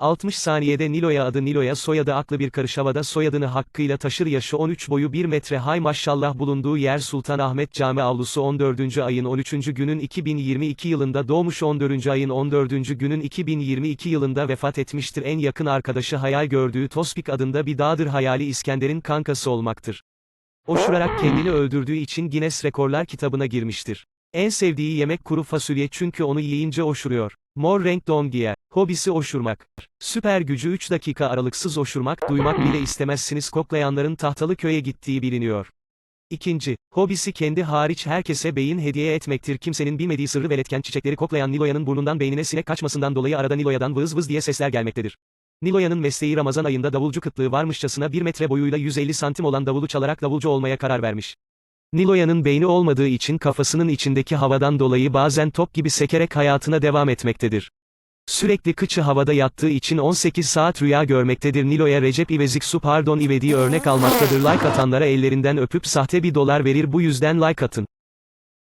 60 saniyede Nilo'ya adı Nilo'ya soyadı aklı bir karış havada soyadını hakkıyla taşır yaşı 13 boyu 1 metre hay maşallah bulunduğu yer Sultanahmet Cami avlusu 14. ayın 13. günün 2022 yılında doğmuş 14. ayın 14. günün 2022 yılında vefat etmiştir en yakın arkadaşı hayal gördüğü Tospik adında bir dağdır hayali İskender'in kankası olmaktır. Oşurarak kendini öldürdüğü için Guinness Rekorlar kitabına girmiştir. En sevdiği yemek kuru fasulye çünkü onu yiyince oşuruyor. Mor renk don giyer. Hobisi oşurmak. Süper gücü 3 dakika aralıksız oşurmak, duymak bile istemezsiniz koklayanların tahtalı köye gittiği biliniyor. İkinci, hobisi kendi hariç herkese beyin hediye etmektir. Kimsenin bilmediği sırrı veletken çiçekleri koklayan Niloya'nın burnundan beynine sinek kaçmasından dolayı arada Niloya'dan vız vız diye sesler gelmektedir. Niloya'nın mesleği Ramazan ayında davulcu kıtlığı varmışçasına 1 metre boyuyla 150 santim olan davulu çalarak davulcu olmaya karar vermiş. Niloya'nın beyni olmadığı için kafasının içindeki havadan dolayı bazen top gibi sekerek hayatına devam etmektedir. Sürekli kıçı havada yattığı için 18 saat rüya görmektedir. Nilo'ya Recep İvezik su pardon İvedi'yi örnek almaktadır. Like atanlara ellerinden öpüp sahte bir dolar verir bu yüzden like atın.